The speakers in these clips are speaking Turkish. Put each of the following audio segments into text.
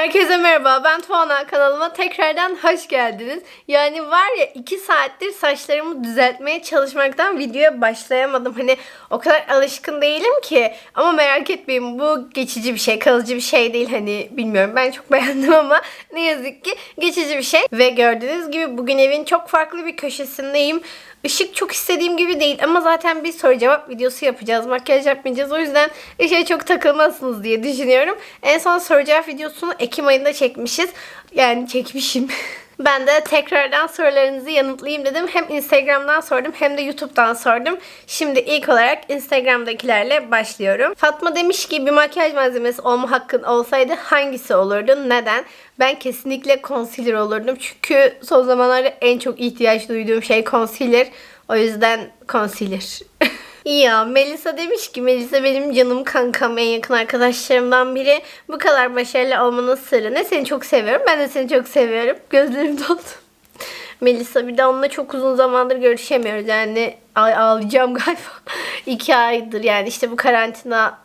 Herkese merhaba ben Tuana kanalıma tekrardan hoş geldiniz. Yani var ya 2 saattir saçlarımı düzeltmeye çalışmaktan videoya başlayamadım. Hani o kadar alışkın değilim ki ama merak etmeyin bu geçici bir şey kalıcı bir şey değil hani bilmiyorum ben çok beğendim ama ne yazık ki geçici bir şey. Ve gördüğünüz gibi bugün evin çok farklı bir köşesindeyim. Işık çok istediğim gibi değil ama zaten bir soru cevap videosu yapacağız. Makyaj yapmayacağız. O yüzden ışığa çok takılmazsınız diye düşünüyorum. En son soru cevap videosunu Ekim ayında çekmişiz. Yani çekmişim. Ben de tekrardan sorularınızı yanıtlayayım dedim. Hem Instagram'dan sordum hem de YouTube'dan sordum. Şimdi ilk olarak Instagram'dakilerle başlıyorum. Fatma demiş ki bir makyaj malzemesi olma hakkın olsaydı hangisi olurdu? Neden? Ben kesinlikle concealer olurdum. Çünkü son zamanlarda en çok ihtiyaç duyduğum şey concealer. O yüzden concealer. Ya Melisa demiş ki Melisa benim canım kankam en yakın arkadaşlarımdan biri. Bu kadar başarılı olmanın sırrı ne? Seni çok seviyorum. Ben de seni çok seviyorum. Gözlerim doldu. Melisa bir de onunla çok uzun zamandır görüşemiyoruz. Yani ay ağlayacağım galiba. İki aydır yani işte bu karantina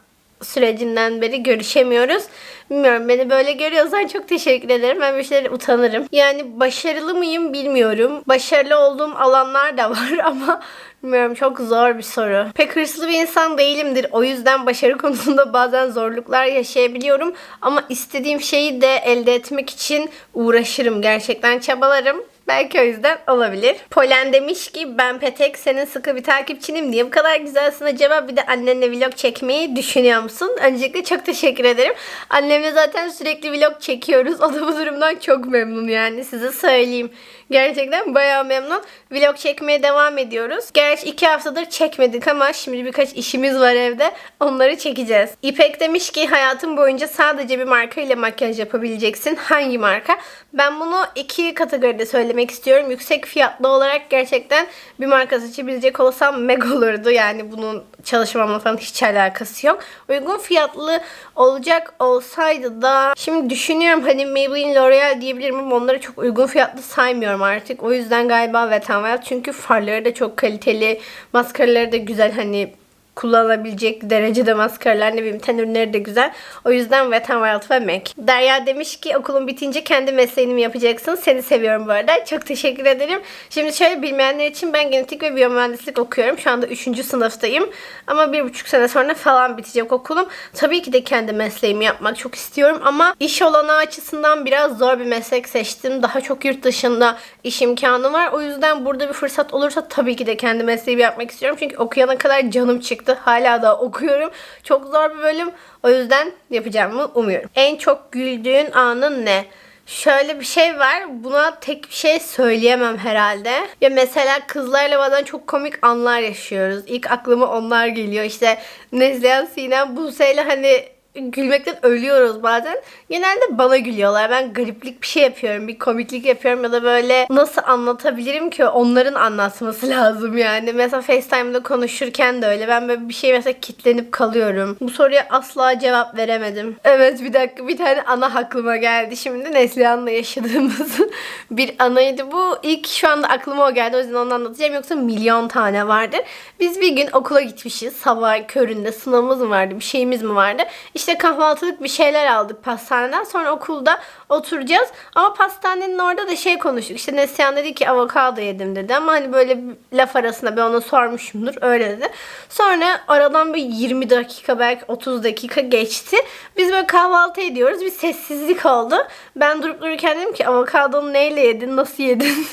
sürecinden beri görüşemiyoruz. Bilmiyorum beni böyle görüyorsan çok teşekkür ederim. Ben bir şeyler utanırım. Yani başarılı mıyım bilmiyorum. Başarılı olduğum alanlar da var ama bilmiyorum çok zor bir soru. Pek hırslı bir insan değilimdir. O yüzden başarı konusunda bazen zorluklar yaşayabiliyorum. Ama istediğim şeyi de elde etmek için uğraşırım. Gerçekten çabalarım. Belki o yüzden olabilir. Polen demiş ki ben Petek senin sıkı bir takipçinim. Niye bu kadar güzelsin acaba? Bir de annenle vlog çekmeyi düşünüyor musun? Öncelikle çok teşekkür ederim. Annemle zaten sürekli vlog çekiyoruz. O da bu durumdan çok memnun yani size söyleyeyim. Gerçekten bayağı memnun. Vlog çekmeye devam ediyoruz. Gerçi iki haftadır çekmedik ama şimdi birkaç işimiz var evde. Onları çekeceğiz. İpek demiş ki hayatın boyunca sadece bir marka ile makyaj yapabileceksin. Hangi marka? Ben bunu iki kategoride söylemek istiyorum. Yüksek fiyatlı olarak gerçekten bir marka seçebilecek olsam Meg olurdu. Yani bunun çalışmamla falan hiç alakası yok. Uygun fiyatlı olacak olsaydı da şimdi düşünüyorum hani Maybelline L'Oreal diyebilirim ama onları çok uygun fiyatlı saymıyorum artık. O yüzden galiba Wet n Wild çünkü farları da çok kaliteli. Maskaraları da güzel hani kullanabilecek derecede maskaralar ne bileyim ten ürünleri de güzel. O yüzden Wet n Wild ve MAC. Derya demiş ki okulun bitince kendi mesleğini mi yapacaksın? Seni seviyorum bu arada. Çok teşekkür ederim. Şimdi şöyle bilmeyenler için ben genetik ve biyomühendislik okuyorum. Şu anda 3. sınıftayım. Ama bir buçuk sene sonra falan bitecek okulum. Tabii ki de kendi mesleğimi yapmak çok istiyorum ama iş olanağı açısından biraz zor bir meslek seçtim. Daha çok yurt dışında iş imkanı var. O yüzden burada bir fırsat olursa tabii ki de kendi mesleğimi yapmak istiyorum. Çünkü okuyana kadar canım çıktı. Hala da okuyorum. Çok zor bir bölüm. O yüzden yapacağımı umuyorum. En çok güldüğün anın ne? Şöyle bir şey var. Buna tek bir şey söyleyemem herhalde. Ya mesela kızlarla bazen çok komik anlar yaşıyoruz. İlk aklıma onlar geliyor. İşte Nezlihan Sinem Buse'yle hani gülmekten ölüyoruz bazen. Genelde bana gülüyorlar. Ben gariplik bir şey yapıyorum. Bir komiklik yapıyorum ya da böyle nasıl anlatabilirim ki onların anlatması lazım yani. Mesela FaceTime'da konuşurken de öyle. Ben böyle bir şey mesela kitlenip kalıyorum. Bu soruya asla cevap veremedim. Evet bir dakika bir tane ana aklıma geldi. Şimdi Neslihan'la yaşadığımız bir anaydı bu. İlk şu anda aklıma o geldi. O yüzden onu anlatacağım. Yoksa milyon tane vardır. Biz bir gün okula gitmişiz. Sabah köründe sınavımız mı vardı? Bir şeyimiz mi vardı? İşte kahvaltılık bir şeyler aldık pastaneden. Sonra okulda oturacağız. Ama pastanenin orada da şey konuştuk. İşte Neslihan dedi ki avokado yedim dedi. Ama hani böyle laf arasında ben ona sormuşumdur. Öyle dedi. Sonra aradan bir 20 dakika belki 30 dakika geçti. Biz böyle kahvaltı ediyoruz. Bir sessizlik oldu. Ben durup dururken dedim ki avokadonu neyle yedin? Nasıl yedin?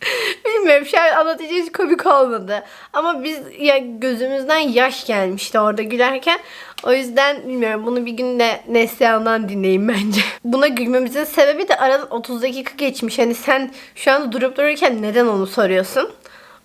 Bilmiyorum şu an anlatıcı hiç komik olmadı. Ama biz ya gözümüzden yaş gelmişti orada gülerken. O yüzden bilmiyorum bunu bir gün de Neslihan'dan dinleyin bence. Buna gülmemizin sebebi de aradan 30 dakika geçmiş. Hani sen şu anda durup dururken neden onu soruyorsun?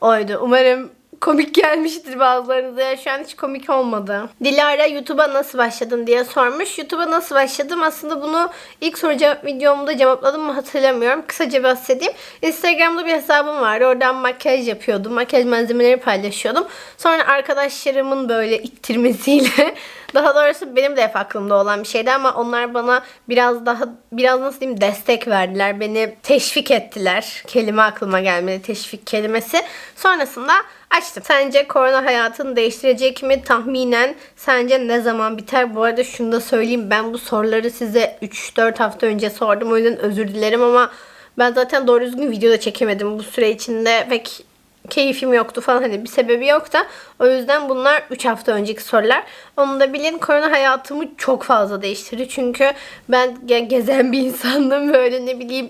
Oydu. Umarım komik gelmiştir bazılarınıza. Ya şu an hiç komik olmadı. Dilara YouTube'a nasıl başladın diye sormuş. YouTube'a nasıl başladım? Aslında bunu ilk soru cevap videomda cevapladım mı hatırlamıyorum. Kısaca bahsedeyim. Instagram'da bir hesabım vardı. Oradan makyaj yapıyordum. Makyaj malzemeleri paylaşıyordum. Sonra arkadaşlarımın böyle ittirmesiyle daha doğrusu benim de hep aklımda olan bir şeydi ama onlar bana biraz daha biraz nasıl diyeyim destek verdiler. Beni teşvik ettiler. Kelime aklıma gelmedi teşvik kelimesi. Sonrasında Açtım. Sence korona hayatını değiştirecek mi? Tahminen sence ne zaman biter? Bu arada şunu da söyleyeyim. Ben bu soruları size 3-4 hafta önce sordum. O yüzden özür dilerim ama ben zaten doğru düzgün video da çekemedim bu süre içinde. Pek keyfim yoktu falan hani bir sebebi yok da o yüzden bunlar 3 hafta önceki sorular. Onu da bilin korona hayatımı çok fazla değiştirdi. Çünkü ben ge- gezen bir insandım böyle ne bileyim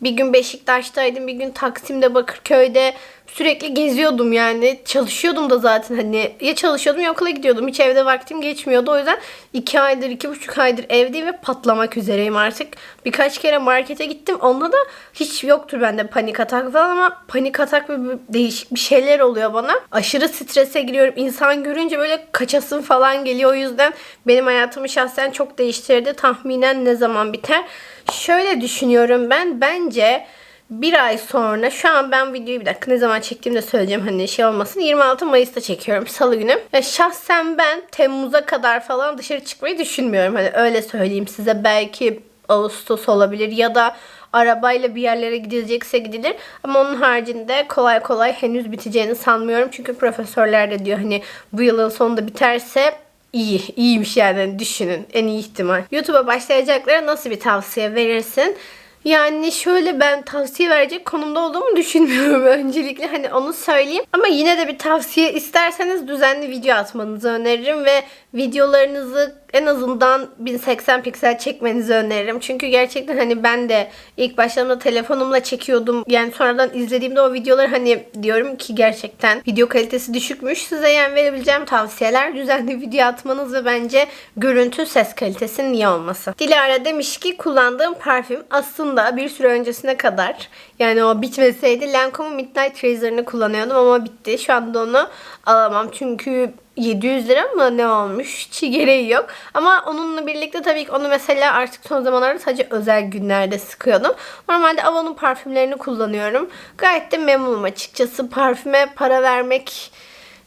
bir gün Beşiktaş'taydım, bir gün Taksim'de, Bakırköy'de sürekli geziyordum yani. Çalışıyordum da zaten hani ya çalışıyordum ya okula gidiyordum. Hiç evde vaktim geçmiyordu. O yüzden iki aydır, iki buçuk aydır evdeyim ve patlamak üzereyim artık. Birkaç kere markete gittim. Onda da hiç yoktur bende panik atak falan ama panik atak ve değişik bir şeyler oluyor bana. Aşırı strese giriyorum. İnsan görünce böyle kaçasın falan geliyor. O yüzden benim hayatımı şahsen çok değiştirdi. Tahminen ne zaman biter? Şöyle düşünüyorum ben. Bence bir ay sonra şu an ben videoyu bir dakika ne zaman çektiğimi de söyleyeceğim hani şey olmasın. 26 Mayıs'ta çekiyorum salı günü. Ve şahsen ben Temmuz'a kadar falan dışarı çıkmayı düşünmüyorum. Hani öyle söyleyeyim size belki Ağustos olabilir ya da arabayla bir yerlere gidilecekse gidilir. Ama onun haricinde kolay kolay henüz biteceğini sanmıyorum. Çünkü profesörler de diyor hani bu yılın sonunda biterse iyi. iyiymiş yani Hani düşünün. En iyi ihtimal. YouTube'a başlayacaklara nasıl bir tavsiye verirsin? Yani şöyle ben tavsiye verecek konumda olduğumu düşünmüyorum öncelikle hani onu söyleyeyim. Ama yine de bir tavsiye isterseniz düzenli video atmanızı öneririm ve videolarınızı en azından 1080 piksel çekmenizi öneririm. Çünkü gerçekten hani ben de ilk başladığımda telefonumla çekiyordum. Yani sonradan izlediğimde o videoları hani diyorum ki gerçekten video kalitesi düşükmüş. Size yani verebileceğim tavsiyeler düzenli video atmanız ve bence görüntü ses kalitesinin iyi olması. Dilara demiş ki kullandığım parfüm aslında bir süre öncesine kadar yani o bitmeseydi Lancome'un Midnight Razor'ını kullanıyordum ama bitti. Şu anda onu alamam çünkü 700 lira mı ne olmuş? Hiç gereği yok. Ama onunla birlikte tabii ki onu mesela artık son zamanlarda sadece özel günlerde sıkıyordum. Normalde Avon'un parfümlerini kullanıyorum. Gayet de memnunum açıkçası. Parfüme para vermek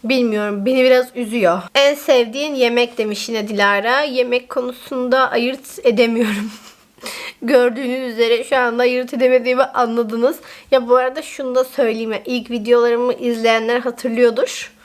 bilmiyorum. Beni biraz üzüyor. En sevdiğin yemek demiş yine Dilara. Yemek konusunda ayırt edemiyorum. Gördüğünüz üzere şu anda ayırt edemediğimi anladınız. Ya bu arada şunu da söyleyeyim. ya, İlk videolarımı izleyenler hatırlıyordur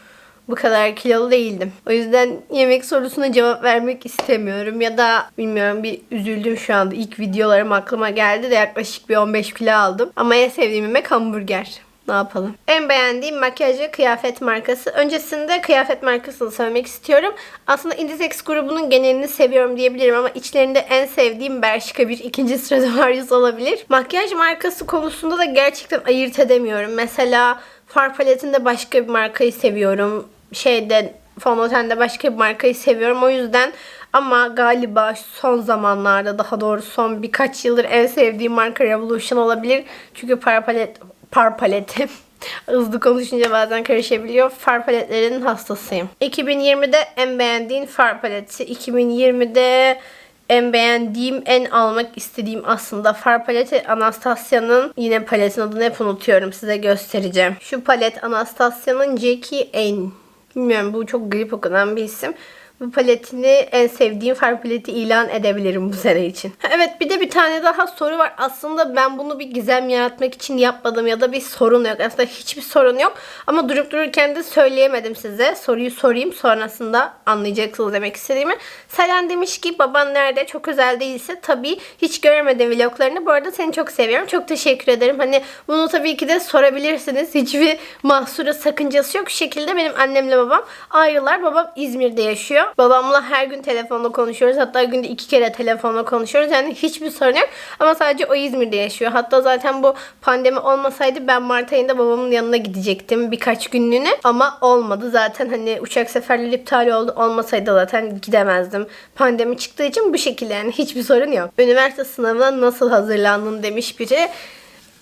bu kadar kilolu değildim. O yüzden yemek sorusuna cevap vermek istemiyorum. Ya da bilmiyorum bir üzüldüm şu anda. İlk videolarım aklıma geldi de yaklaşık bir 15 kilo aldım. Ama en sevdiğim yemek hamburger. Ne yapalım? En beğendiğim makyaj ve kıyafet markası. Öncesinde kıyafet markasını söylemek istiyorum. Aslında Inditex grubunun genelini seviyorum diyebilirim ama içlerinde en sevdiğim Bershka bir ikinci sırada Marius olabilir. Makyaj markası konusunda da gerçekten ayırt edemiyorum. Mesela far paletinde başka bir markayı seviyorum. Şeyde fondötende başka bir markayı seviyorum. O yüzden ama galiba son zamanlarda daha doğrusu son birkaç yıldır en sevdiğim marka Revolution olabilir. Çünkü far palet far paleti Hızlı konuşunca bazen karışabiliyor. Far paletlerinin hastasıyım. 2020'de en beğendiğin far paleti. 2020'de en beğendiğim, en almak istediğim aslında far paleti Anastasia'nın yine paletin adını hep unutuyorum. Size göstereceğim. Şu palet Anastasia'nın Jackie Ain. Bilmiyorum bu çok grip okunan bir isim. Bu paletini en sevdiğim far paleti ilan edebilirim bu sene için. Evet bir de bir tane daha soru var. Aslında ben bunu bir gizem yaratmak için yapmadım ya da bir sorun yok. Aslında hiçbir sorun yok. Ama durup dururken de söyleyemedim size. Soruyu sorayım sonrasında anlayacaksınız demek istediğimi. Selen demiş ki baban nerede? Çok özel değilse tabii hiç göremedim vloglarını. Bu arada seni çok seviyorum. Çok teşekkür ederim. Hani bunu tabii ki de sorabilirsiniz. Hiçbir mahsuru sakıncası yok. Şu şekilde benim annemle babam ayrılar. Babam İzmir'de yaşıyor. Babamla her gün telefonla konuşuyoruz. Hatta günde iki kere telefonla konuşuyoruz. Yani hiçbir sorun yok. Ama sadece o İzmir'de yaşıyor. Hatta zaten bu pandemi olmasaydı ben Mart ayında babamın yanına gidecektim birkaç günlüğüne. Ama olmadı. Zaten hani uçak seferleri iptal oldu. Olmasaydı zaten gidemezdim. Pandemi çıktığı için bu şekilde yani hiçbir sorun yok. Üniversite sınavına nasıl hazırlandın demiş biri.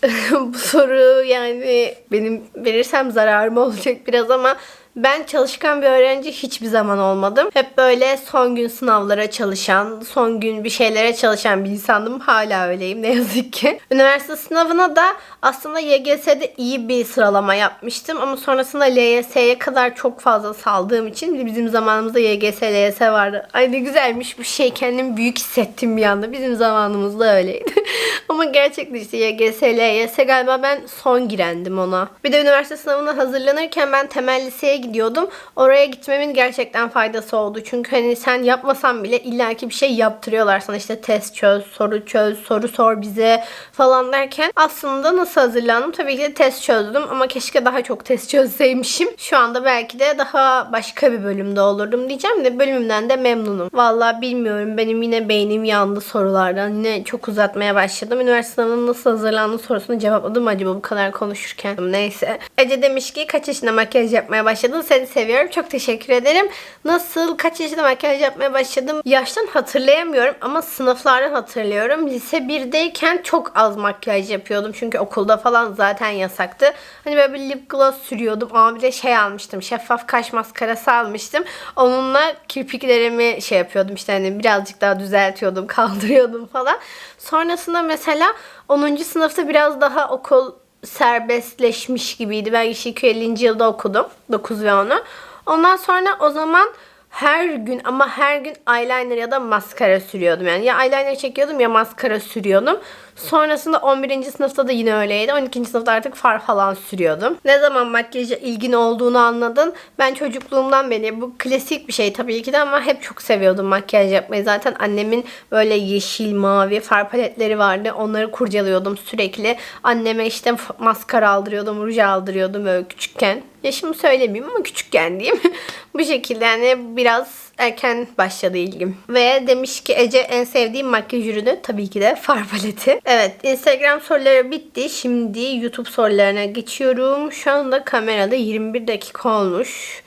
bu soru yani benim verirsem zararıma olacak biraz ama ben çalışkan bir öğrenci hiçbir zaman olmadım. Hep böyle son gün sınavlara çalışan, son gün bir şeylere çalışan bir insandım. Hala öyleyim ne yazık ki. Üniversite sınavına da aslında YGS'de iyi bir sıralama yapmıştım ama sonrasında LYS'ye kadar çok fazla saldığım için bizim zamanımızda YGS, LYS vardı. Ay ne güzelmiş bu şey. Kendimi büyük hissettim bir anda. Bizim zamanımızda öyleydi. Ama gerçekten işte YGS, LYS galiba ben son girendim ona. Bir de üniversite sınavına hazırlanırken ben temel liseye gidiyordum. Oraya gitmemin gerçekten faydası oldu. Çünkü hani sen yapmasan bile illaki bir şey yaptırıyorlar sana. işte test çöz, soru çöz, soru sor bize falan derken aslında nasıl hazırlandım? Tabii ki de test çözdüm ama keşke daha çok test çözseymişim. Şu anda belki de daha başka bir bölümde olurdum diyeceğim de bölümümden de memnunum. Vallahi bilmiyorum benim yine beynim yandı sorulardan. Yine çok uzatmaya başladım. Üniversite sınavına nasıl hazırlandım sorusunu cevapladım acaba bu kadar konuşurken. Neyse. Ece demiş ki kaç yaşında makyaj yapmaya başladın? Seni seviyorum. Çok teşekkür ederim. Nasıl? Kaç yaşında makyaj yapmaya başladım? Yaştan hatırlayamıyorum ama sınıflardan hatırlıyorum. Lise 1'deyken çok az makyaj yapıyordum. Çünkü okulda falan zaten yasaktı. Hani böyle bir lip gloss sürüyordum. Ama bir de şey almıştım. Şeffaf kaş maskarası almıştım. Onunla kirpiklerimi şey yapıyordum. işte hani birazcık daha düzeltiyordum, kaldırıyordum falan. Sonrasında mesela 10. sınıfta biraz daha okul serbestleşmiş gibiydi. Ben işte 250. yılda okudum. 9 ve 10'u. Ondan sonra o zaman her gün ama her gün eyeliner ya da maskara sürüyordum. Yani ya eyeliner çekiyordum ya maskara sürüyordum. Sonrasında 11. sınıfta da yine öyleydi. 12. sınıfta artık far falan sürüyordum. Ne zaman makyaja ilgin olduğunu anladın? Ben çocukluğumdan beri bu klasik bir şey tabii ki de ama hep çok seviyordum makyaj yapmayı. Zaten annemin böyle yeşil, mavi far paletleri vardı. Onları kurcalıyordum sürekli. Anneme işte maskara aldırıyordum, ruj aldırıyordum böyle küçükken. Yaşımı söylemeyeyim ama küçükken diyeyim. bu şekilde yani biraz erken başladı ilgim. Ve demiş ki Ece en sevdiğim makyaj ürünü tabii ki de far paleti. Evet Instagram soruları bitti. Şimdi YouTube sorularına geçiyorum. Şu anda kamerada 21 dakika olmuş.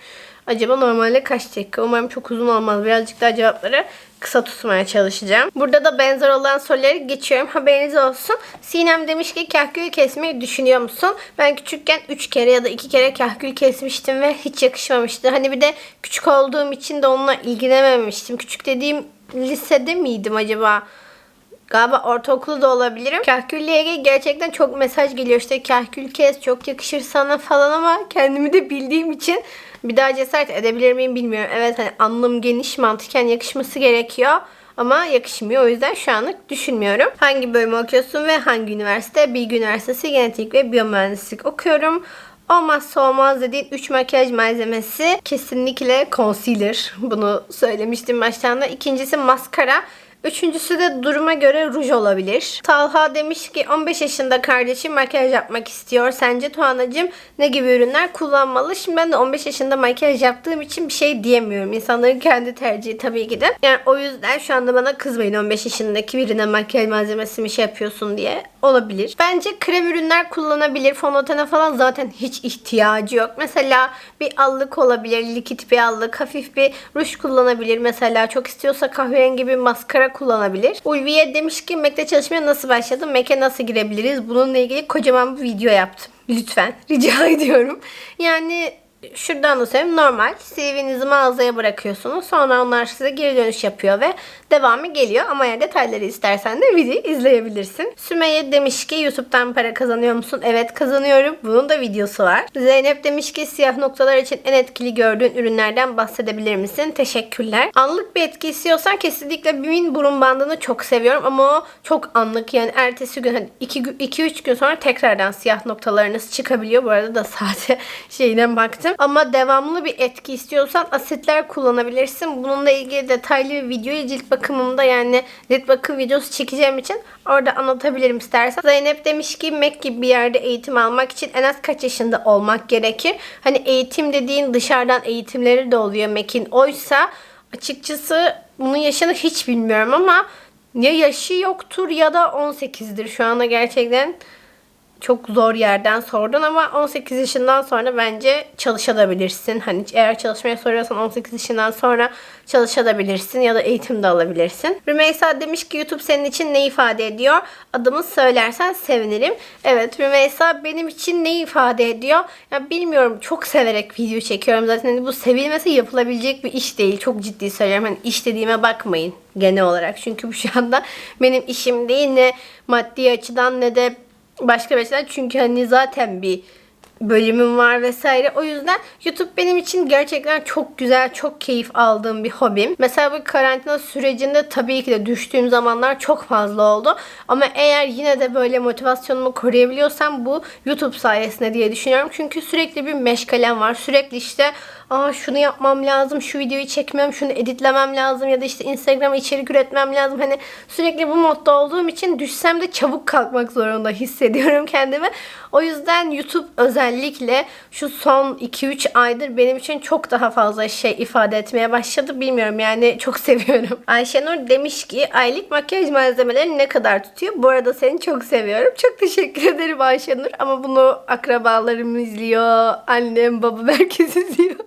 Acaba normalde kaç dakika? Umarım çok uzun olmaz. Birazcık daha cevapları kısa tutmaya çalışacağım. Burada da benzer olan soruları geçiyorum. Haberiniz olsun. Sinem demiş ki kahkül kesmeyi düşünüyor musun? Ben küçükken 3 kere ya da 2 kere kahkül kesmiştim ve hiç yakışmamıştı. Hani bir de küçük olduğum için de onunla ilgilenememiştim. Küçük dediğim lisede miydim acaba? Galiba ortaokulda da olabilirim. Kahkülle ilgili gerçekten çok mesaj geliyor. İşte kahkül kes çok yakışır sana falan ama kendimi de bildiğim için bir daha cesaret edebilir miyim bilmiyorum. Evet hani anlam geniş mantıken yakışması gerekiyor. Ama yakışmıyor. O yüzden şu anlık düşünmüyorum. Hangi bölümü okuyorsun ve hangi üniversite? Bilgi Üniversitesi Genetik ve Biyomühendislik okuyorum. Olmazsa olmaz dediğin 3 makyaj malzemesi kesinlikle concealer. Bunu söylemiştim baştan da. İkincisi maskara. Üçüncüsü de duruma göre ruj olabilir. Talha demiş ki 15 yaşında kardeşim makyaj yapmak istiyor. Sence Tuğanacığım ne gibi ürünler kullanmalı? Şimdi ben de 15 yaşında makyaj yaptığım için bir şey diyemiyorum. İnsanların kendi tercihi tabii ki de. Yani o yüzden şu anda bana kızmayın 15 yaşındaki birine makyaj malzemesi mi şey yapıyorsun diye. Olabilir. Bence krem ürünler kullanabilir. Fondötene falan zaten hiç ihtiyacı yok. Mesela bir allık olabilir. Likit bir allık. Hafif bir ruj kullanabilir. Mesela çok istiyorsa kahverengi bir maskara kullanabilir. Ulviye demiş ki Mac'te çalışmaya nasıl başladım? Mac'e nasıl girebiliriz? Bununla ilgili kocaman bir video yaptım. Lütfen. Rica ediyorum. Yani şuradan da söyleyeyim. Normal. CV'nizi mağazaya bırakıyorsunuz. Sonra onlar size geri dönüş yapıyor ve devamı geliyor. Ama eğer detayları istersen de videoyu izleyebilirsin. Sümeyye demiş ki YouTube'dan para kazanıyor musun? Evet kazanıyorum. Bunun da videosu var. Zeynep demiş ki siyah noktalar için en etkili gördüğün ürünlerden bahsedebilir misin? Teşekkürler. Anlık bir etki istiyorsan kesinlikle Bimin burun bandını çok seviyorum ama o çok anlık. Yani ertesi gün 2-3 gün sonra tekrardan siyah noktalarınız çıkabiliyor. Bu arada da saate şeyine baktım. Ama devamlı bir etki istiyorsan asitler kullanabilirsin. Bununla ilgili detaylı bir videoyu cilt bakımımda yani cilt bakım videosu çekeceğim için orada anlatabilirim istersen. Zeynep demiş ki Mac gibi bir yerde eğitim almak için en az kaç yaşında olmak gerekir? Hani eğitim dediğin dışarıdan eğitimleri de oluyor Mac'in. Oysa açıkçası bunun yaşını hiç bilmiyorum ama ya yaşı yoktur ya da 18'dir. Şu anda gerçekten çok zor yerden sordun ama 18 yaşından sonra bence çalışabilirsin. Hani eğer çalışmaya soruyorsan 18 yaşından sonra çalışabilirsin ya da eğitim de alabilirsin. Rümeysa demiş ki YouTube senin için ne ifade ediyor? Adımı söylersen sevinirim. Evet Rümeysa benim için ne ifade ediyor? Ya bilmiyorum çok severek video çekiyorum zaten. Hani bu sevilmesi yapılabilecek bir iş değil. Çok ciddi söylüyorum. Hani iş dediğime bakmayın genel olarak. Çünkü bu şu anda benim işim değil ne maddi açıdan ne de başka bir açıdan. Çünkü hani zaten bir bölümüm var vesaire. O yüzden YouTube benim için gerçekten çok güzel, çok keyif aldığım bir hobim. Mesela bu karantina sürecinde tabii ki de düştüğüm zamanlar çok fazla oldu. Ama eğer yine de böyle motivasyonumu koruyabiliyorsam bu YouTube sayesinde diye düşünüyorum. Çünkü sürekli bir meşgalem var. Sürekli işte Aa şunu yapmam lazım, şu videoyu çekmem, şunu editlemem lazım ya da işte Instagram'a içerik üretmem lazım. Hani sürekli bu modda olduğum için düşsem de çabuk kalkmak zorunda hissediyorum kendimi. O yüzden YouTube özellikle şu son 2-3 aydır benim için çok daha fazla şey ifade etmeye başladı. Bilmiyorum yani çok seviyorum. Ayşenur demiş ki aylık makyaj malzemeleri ne kadar tutuyor? Bu arada seni çok seviyorum. Çok teşekkür ederim Ayşenur. Ama bunu akrabalarım izliyor. Annem, babam herkes izliyor.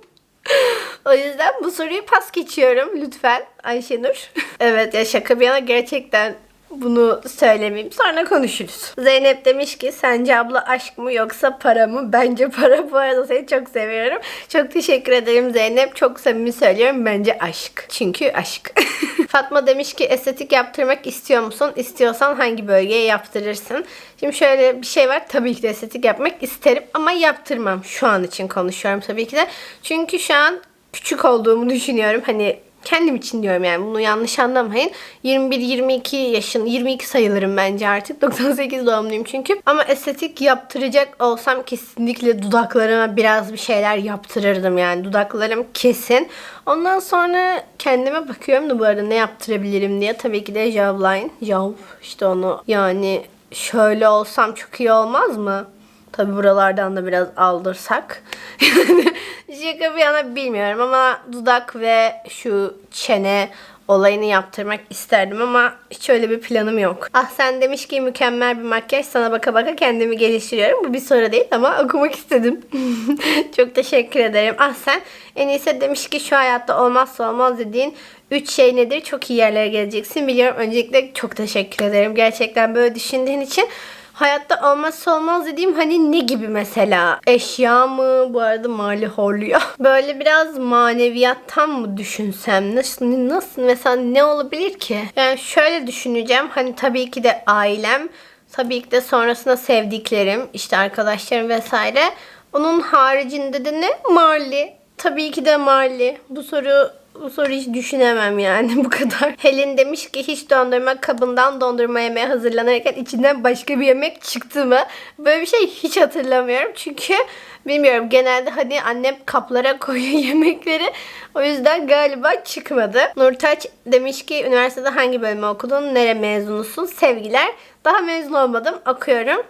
O yüzden bu soruyu pas geçiyorum lütfen Ayşenur. evet ya şaka bir yana gerçekten bunu söylemeyeyim. Sonra konuşuruz. Zeynep demiş ki sence abla aşk mı yoksa para mı? Bence para. Bu arada seni çok seviyorum. Çok teşekkür ederim Zeynep. Çok samimi söylüyorum. Bence aşk. Çünkü aşk. Fatma demiş ki estetik yaptırmak istiyor musun? İstiyorsan hangi bölgeye yaptırırsın? Şimdi şöyle bir şey var. Tabii ki de estetik yapmak isterim ama yaptırmam. Şu an için konuşuyorum tabii ki de. Çünkü şu an küçük olduğumu düşünüyorum. Hani kendim için diyorum yani bunu yanlış anlamayın. 21-22 yaşın 22 sayılırım bence artık. 98 doğumluyum çünkü. Ama estetik yaptıracak olsam kesinlikle dudaklarıma biraz bir şeyler yaptırırdım yani. Dudaklarım kesin. Ondan sonra kendime bakıyorum da bu arada ne yaptırabilirim diye. Tabii ki de jawline. Jaw işte onu yani şöyle olsam çok iyi olmaz mı? Tabi buralardan da biraz aldırsak. Şaka bir yana bilmiyorum ama dudak ve şu çene olayını yaptırmak isterdim ama hiç öyle bir planım yok. Ah sen demiş ki mükemmel bir makyaj sana baka baka kendimi geliştiriyorum. Bu bir soru değil ama okumak istedim. Çok teşekkür ederim. Ah sen en iyisi demiş ki şu hayatta olmazsa olmaz dediğin 3 şey nedir? Çok iyi yerlere geleceksin. Biliyorum öncelikle çok teşekkür ederim. Gerçekten böyle düşündüğün için. Hayatta olmazsa olmaz dediğim hani ne gibi mesela? Eşya mı? Bu arada mali horluyor. Böyle biraz maneviyattan mı düşünsem? Nasıl, nasıl mesela ne olabilir ki? Yani şöyle düşüneceğim. Hani tabii ki de ailem. Tabii ki de sonrasında sevdiklerim. işte arkadaşlarım vesaire. Onun haricinde de ne? Mali. Tabii ki de mali. Bu soru bu soru hiç düşünemem yani bu kadar. Helin demiş ki hiç dondurma kabından dondurma yemeye hazırlanırken içinden başka bir yemek çıktı mı? Böyle bir şey hiç hatırlamıyorum. Çünkü bilmiyorum genelde hani annem kaplara koyuyor yemekleri. O yüzden galiba çıkmadı. Nurtaç demiş ki üniversitede hangi bölümü okudun? Nere mezunusun? Sevgiler. Daha mezun olmadım. Okuyorum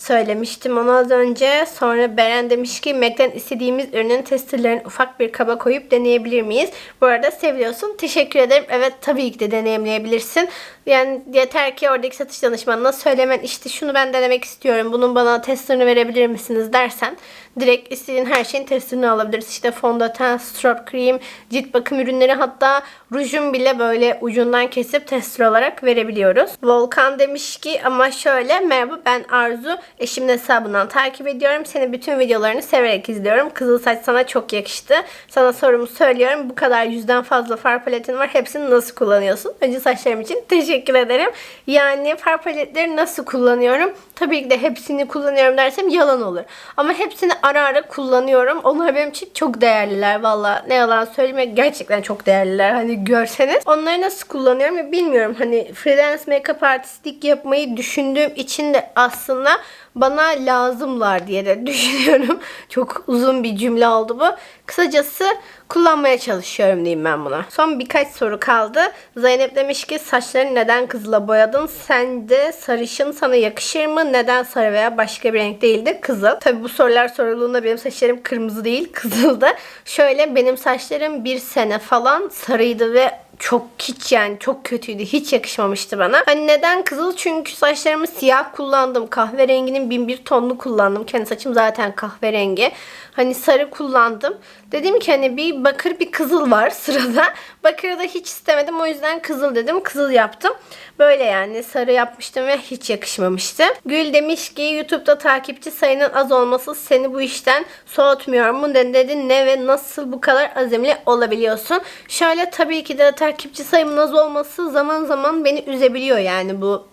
söylemiştim onu az önce. Sonra Beren demiş ki Mac'den istediğimiz ürünün testerlerini ufak bir kaba koyup deneyebilir miyiz? Bu arada seviyorsun. Teşekkür ederim. Evet tabii ki de deneyimleyebilirsin. Yani yeter ki oradaki satış danışmanına söylemen işte şunu ben denemek istiyorum. Bunun bana testerını verebilir misiniz dersen direkt istediğin her şeyin testini alabiliriz. İşte fondöten, strop cream, cilt bakım ürünleri hatta rujun bile böyle ucundan kesip tester olarak verebiliyoruz. Volkan demiş ki ama şöyle merhaba ben Arzu eşimin hesabından takip ediyorum. Seni bütün videolarını severek izliyorum. Kızıl saç sana çok yakıştı. Sana sorumu söylüyorum. Bu kadar yüzden fazla far paletin var. Hepsini nasıl kullanıyorsun? Önce saçlarım için teşekkür ederim. Yani far paletleri nasıl kullanıyorum? Tabii ki de hepsini kullanıyorum dersem yalan olur. Ama hepsini ara ara kullanıyorum. Onlar benim için çok değerliler valla. Ne yalan söyleyeyim gerçekten çok değerliler. Hani görseniz. Onları nasıl kullanıyorum bilmiyorum. Hani freelance make-up artistlik yapmayı düşündüğüm için de aslında bana lazımlar diye de düşünüyorum. Çok uzun bir cümle oldu bu. Kısacası kullanmaya çalışıyorum diyeyim ben buna. Son birkaç soru kaldı. Zeynep demiş ki saçlarını neden kızıla boyadın? Sence sarışın sana yakışır mı? Neden sarı veya başka bir renk değil de kızıl? Tabi bu sorular sorulduğunda benim saçlarım kırmızı değil kızıldı. Şöyle benim saçlarım bir sene falan sarıydı ve çok hiç yani çok kötüydü. Hiç yakışmamıştı bana. Hani neden kızıl? Çünkü saçlarımı siyah kullandım. Kahverenginin bin bir tonlu kullandım. Kendi saçım zaten kahverengi. Hani sarı kullandım. Dedim ki hani bir bakır bir kızıl var sırada. Bakırı da hiç istemedim. O yüzden kızıl dedim. Kızıl yaptım. Böyle yani sarı yapmıştım ve hiç yakışmamıştı. Gül demiş ki YouTube'da takipçi sayının az olması seni bu işten soğutmuyor mu? Dedi ne ve nasıl bu kadar azimli olabiliyorsun? Şöyle tabii ki de takipçi sayımın az olması zaman zaman beni üzebiliyor yani bu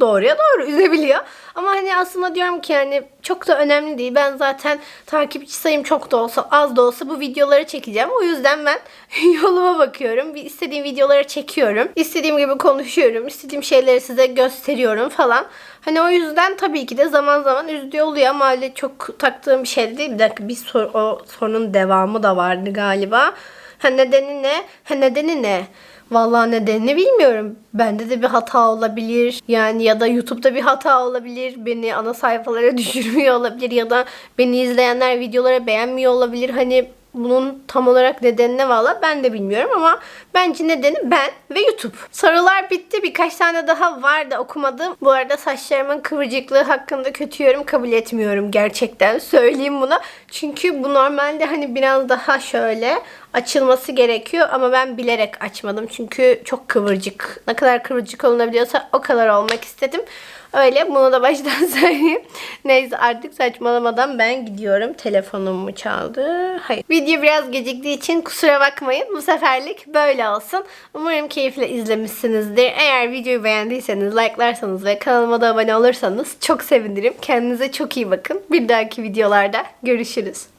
doğruya doğru üzebiliyor. Ama hani aslında diyorum ki yani çok da önemli değil. Ben zaten takipçi sayım çok da olsa az da olsa bu videoları çekeceğim. O yüzden ben yoluma bakıyorum. Bir istediğim videoları çekiyorum. İstediğim gibi konuşuyorum. İstediğim şeyleri size gösteriyorum falan. Hani o yüzden tabii ki de zaman zaman üzdüğü oluyor ama öyle çok taktığım bir şey değil. Bir dakika bir sor, o sorunun devamı da vardı galiba. Ha nedeni ne? Ha nedeni ne? Vallahi nedenini bilmiyorum. Bende de bir hata olabilir. Yani ya da YouTube'da bir hata olabilir. Beni ana sayfalara düşürmüyor olabilir ya da beni izleyenler videolara beğenmiyor olabilir. Hani bunun tam olarak nedeni ne valla ben de bilmiyorum ama bence nedeni ben ve YouTube. Sorular bitti. Birkaç tane daha vardı okumadığım. Bu arada saçlarımın kıvırcıklığı hakkında kötü yorum kabul etmiyorum gerçekten. Söyleyeyim bunu. Çünkü bu normalde hani biraz daha şöyle açılması gerekiyor ama ben bilerek açmadım. Çünkü çok kıvırcık. Ne kadar kıvırcık olunabiliyorsa o kadar olmak istedim. Öyle bunu da baştan söyleyeyim. Neyse artık saçmalamadan ben gidiyorum. Telefonum mu çaldı? Hayır. Video biraz geciktiği için kusura bakmayın. Bu seferlik böyle olsun. Umarım keyifle izlemişsinizdir. Eğer videoyu beğendiyseniz like'larsanız ve kanalıma da abone olursanız çok sevinirim. Kendinize çok iyi bakın. Bir dahaki videolarda görüşürüz.